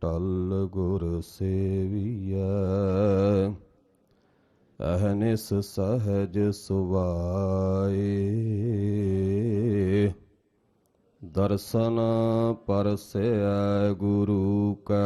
ਟਲ ਗੁਰ ਸੇਵੀਐ ਅਹਨਿਸ ਸਹਜ ਸੁਵਾਏ ਦਰਸ਼ਨ ਪਰਸੈ ਗੁਰੂ ਕੈ,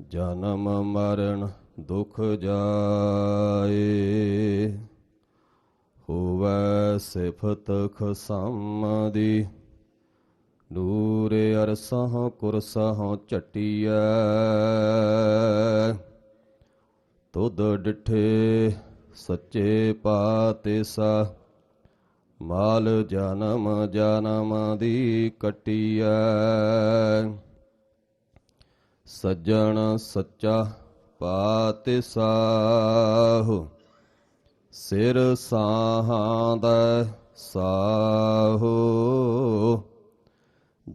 ਜਨਮ ਮਰਨ ਦੁਖ ਜਾਏ। ਹੋਵੈ ਸਿਫਤ ਖਸਮਦੀ ਨੂਰ ਅਰਸਹ ਕੁਰਸਹ ਚਟਿਐ ਤੁਧ ਡਿਠੇ ਸੱਚੇ ਪਾਤਿਸਾ, ਮਾਲ ਜਨਮ ਜਨਮ ਦੀ ਕਟਿਐ। ਸੱਜਣ ਸੱਚਾ ਪਾਤਿਸਾਹੁ, ਸਿਰ ਸਾਹਾਂ ਦਾ ਸਾਹੋ।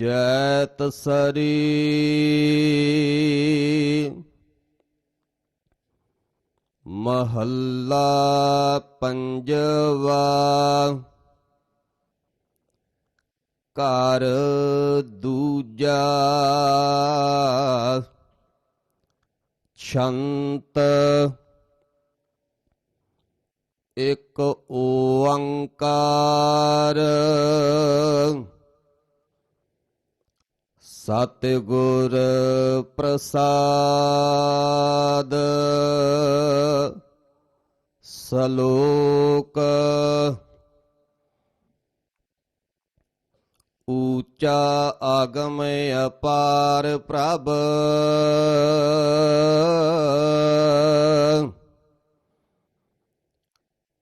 ਜੈਤ ਸਰੀ। ਮਹੱਲਾ ਪੰਜਵਾ। ਘਰ ਦੂਜਾ। ਛੰਤ। ਇੱਕ ਓੰਕਾਰ ਸਤਿਗੁਰ ਪ੍ਰਸਾਦ। ਸਲੋਕ ਊਚਾ ਆਗਮ ਅਪਾਰ ਪ੍ਰਭ।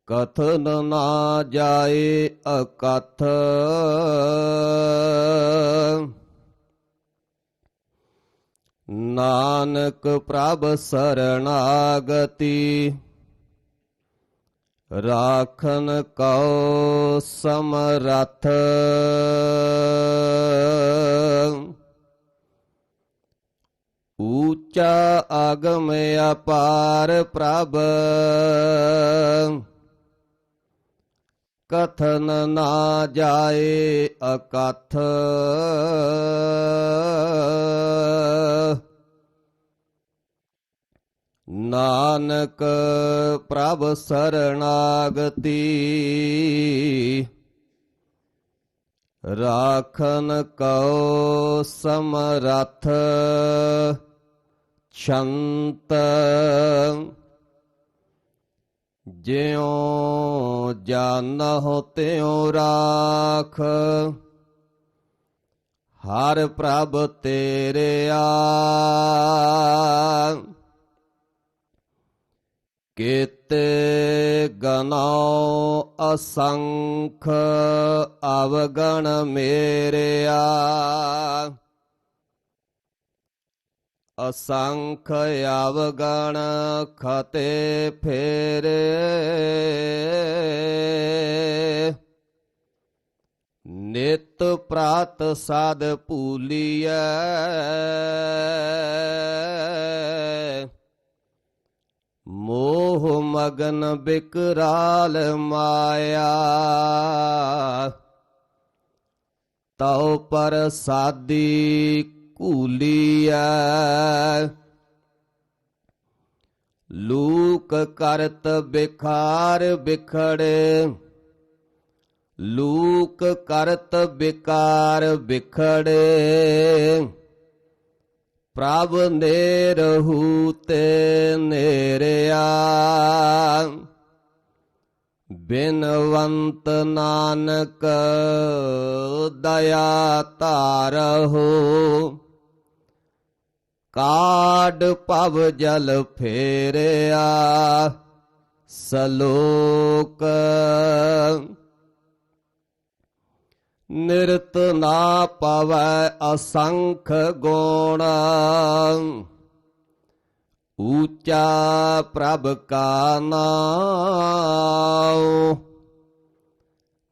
ਕਥਨ ਨਾ ਜਾਏ ਅਕਥ। ਨਾਨਕ ਪ੍ਰਭ ਸਰਣਾਗਤੀ ਰਾਖਨ ਕਉ ਸਮਰਥ। ਊਚਾ ਆਗਮ ਅਪਾਰ ਪ੍ਰਭ ਕਥਨ ਨਾ ਜਾਏ ਅਕਥ। ਨਾਨਕ ਪ੍ਰਭ ਸਰਣਾਗਤੀ। ਰਾਖਨ ਕਉ ਸਮਰਥ ਛੰਤ। ਜਿਉ ਜਾਣਹੁ ਤਿਉ ਰਾਖ। ਹਰ ਪ੍ਰਭ ਤੇਰੇ ਆ। ਕੀਤੇ ਗਨਾਉ ਅਸੰਖ ਅਵਗਣ ਮੇਰਿਆ। ਅਸੰਖ ਅਵਗਣ ਖਤੇ ਫੇਰੇ। ਨਿਤ ਪ੍ਰਾਤ ਸਾਧ ਭੂਲੀਐ। ਮੋਹ ਮਗਨ ਬਿਕਰਾਲ ਮਾਇਆ। ਤਉ ਪਰ ਸਾਦੀ ਕੂਲੀਐ ਲੂਕ ਕਰਤ ਬਿਖਾਰ ਬਿਖੜੇ। ਲੂਕ ਕਰਤ ਵਿਕਾਰ ਵਿਖੜੇ ਪ੍ਰਭ ਨੇਰਹੂ ਤੇ ਨੇਰਿਆ। ਬਿਨਵੰਤ ਨਾਨਕ ਦਇਆ ਧਾਰਹੁ। ਕਾਡ ਭਵ ਜਲ ਫੇਰਿਆ। ਸਲੋਕ ਨਿਰਤ ਨਾ ਪਵੈ ਅਸੰਖ ਗੁਣ। ਊਚਾ ਪ੍ਰਭ ਕਾ ਨਾਮ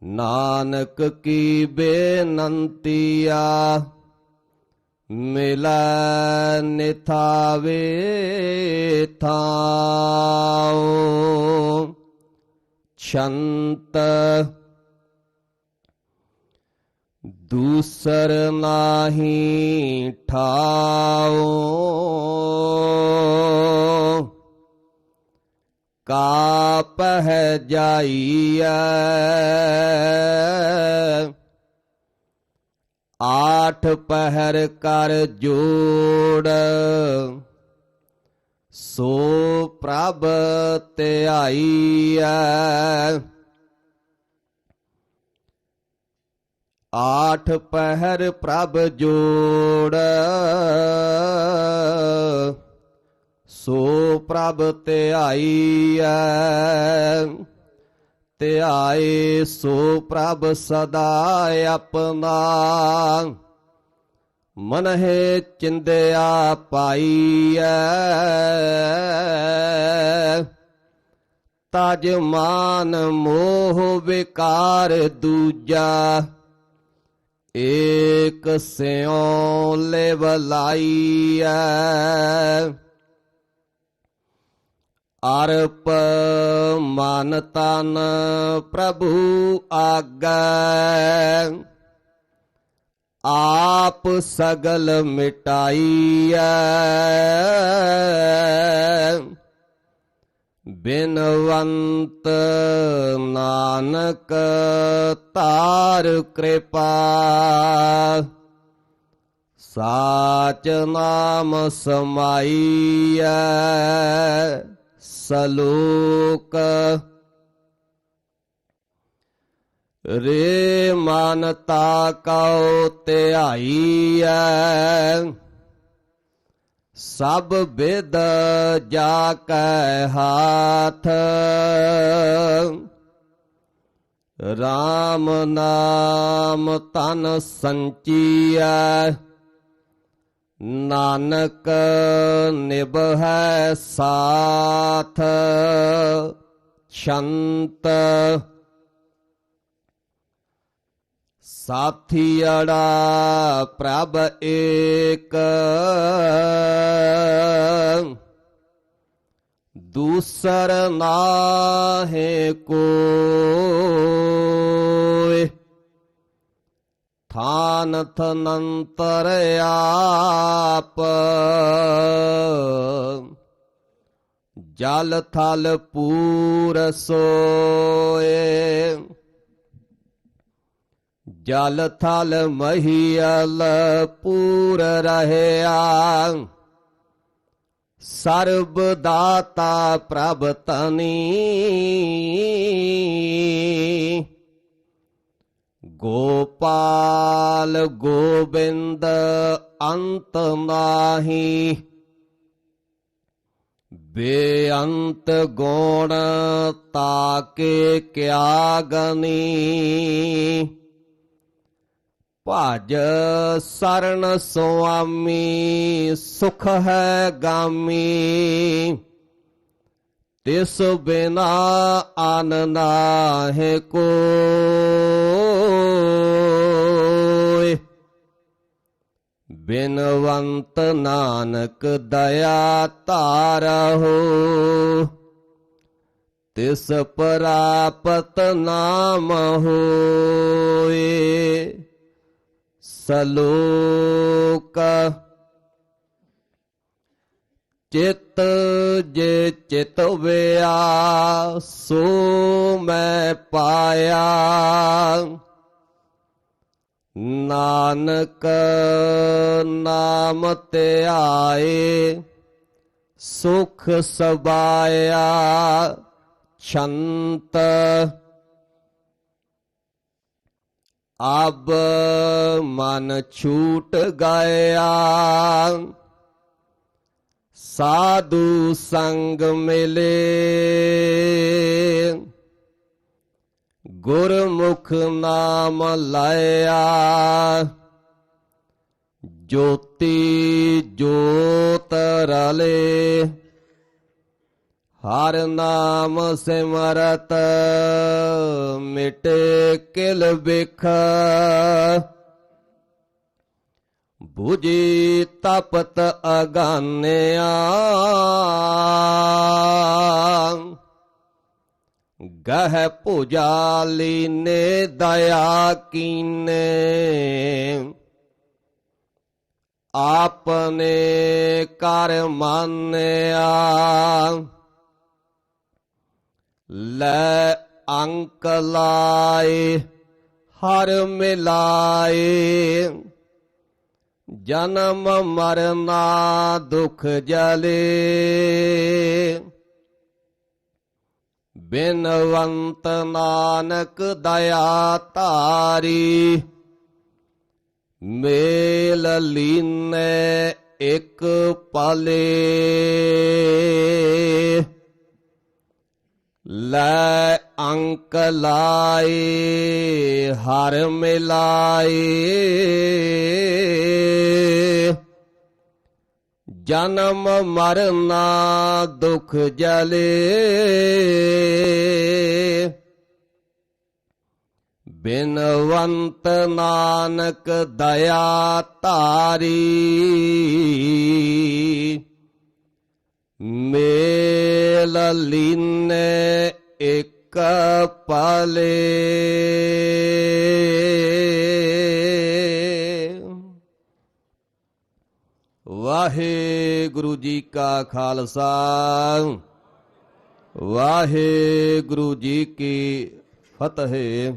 ਨਾਨਕ ਕੀ ਬੇਨੰਤੀਆ ਮਿਲੈ ਨਿਥਾਵੇ ਥਾਉ। ਛੰਤ ਦੂਸਰ ਨਾਹੀ ਠਾਓ ਕਾ ਪਹਿ ਜਾਈਐ। ਆਠ ਪਹਿਰ ਕਰ ਜੋੜ। ਸੋ ਪ੍ਰਭ ਧਿਆਈਐ। ਆਠ ਪਹਿਰ ਪ੍ਰਭ ਜੋੜ। ਸੋ ਪ੍ਰਭ ਧਿਆਈਐ, ਧਿਆਏ ਸੋ ਪ੍ਰਭ ਸਦਾ ਆਪਣਾ। ਮਨਹਿ ਚਿੰਦਿਆ ਪਾਈਐ, ਤਜ ਮਾਨ ਮੋਹ ਵਿਕਾਰ ਦੂਜਾ। ਏਕ ਸਿਉ ਲਿਵ ਲਾਈਐ ਅਰਪ ਮਨ ਤਨ ਪ੍ਰਭੂ ਆਗੈ ਆਪ ਸਗਲ ਮਿਟਾਈਐ। ਬਿਨਵੰਤ ਨਾਨਕ ਤਾਰ ਕਿਰਪਾ। ਸਾਚ ਨਾਮ ਸਮਾਈਐ ਸਲੋਕ। ਰੇ ਮਨ ਤਾ ਕਉ ਧਿਆਈਐ ਸਭ ਵਿਦ ਜਾ ਕੈ ਹਾਥ। RAM ਨਾਮ ਤਨ ਸੰਚੀਐ। ਨਾਨਕ ਨਿਭੈ ਸਾਥ। ਛੰਤ ਸਾਥੀੜਾ ਪ੍ਰਭ ਏਕ। ਦੂਸਰ ਨਾਹੇ ਕੋਇ। ਥਾਨ ਥਨੰਤਰ ਆਪ। ਜਲ ਥਲ ਪੂਰ ਸੋਏ। ਜਲ ਥਲ ਮਹੀਲ ਪੂਰ ਰਹਿਆ। ਸਰਬ ਦਾਤਾ ਪ੍ਰਭ ਤਨੀ ਗੋਪਾਲ ਗੋਬਿੰਦ ਅੰਤ ਨਾਹੀ। ਬੇਅੰਤ ਗੁਣ ਤਾਕੇ ਕਿਆ ਗਨੀ। ਭਜ ਸਰਨ ਸੁਆਮੀ, ਸੁਖ ਹੈ ਗਾਮੀ। ਤਿਸ ਬਿਨਾ ਅਨ ਨਾਹਿ ਕੋਇ। ਬਿਨਵੰਤ ਨਾਨਕ ਦਇਆ ਧਾਰਹੁ। ਤਿਸ ਪ੍ਰਾਪਤ ਨਾਮ ਹੋਏ ਸਲੋਕ। ਚਿਤ ਜੇ ਚਿਤ ਵਿਆ, ਸੋ ਮੈਂ ਪਾਇਆ। ਨਾਨਕ ਨਾਮ ਤੇ ਆਏ, ਸੁਖ ਸਬਾਇਆ। ਛੰਤ ਅਬ ਮਨ ਛੂਟ ਗਿਆ ਸਾਧੂ ਸੰਗ ਮਿਲੇ। ਗੁਰਮੁਖ ਨਾਮ ਲਾਇਆ। ਜੋਤੀ ਜੋਤ ਰਲੇ। ਹਰ ਨਾਮ ਸਿਮਰਤ, ਮਿਟੇ ਕਿਲ ਬਿਖ 부ਜੀ ਤਪਤ ਅਗਾਨਿਆ। ਗਹਿ ਭੁਜਾਲੀ ਨੇ ਦਇਆ ਕੀਨੇ। ਆਪਨੇ ਕਰ ਮੰਨਿਆ। ਲੈ ਅੰਕ ਲਾਏ ਹਰ ਮਿਲਾਏ। ਜਨਮ ਮਰਨਾ ਦੁਖ ਜਲੇ। ਬਿਨਵੰਤ ਨਾਨਕ ਦਇਆ ਧਾਰੀ, ਮੇਲ ਲੀਨੇ ਇੱਕ ਪਲੇ। ਲੈ ਅੰਕ ਲਾਏ ਹਰ ਮਿਲਾਏ। ਜਨਮ ਮਰਨਾ ਦੁਖ ਜਲੇ। ਬਿਨਵੰਤ ਨਾਨਕ ਦਇਆ ਧਾਰੀ। ਮੇਲ ਲੀਨੇ ਇਕ ਪਾਲੇ। ਵਾਹਿਗੁਰੂ ਜੀ ਕਾ ਖਾਲਸਾ ਵਾਹਿਗੁਰੂ ਜੀ ਕੀ ਫਤਿਹ।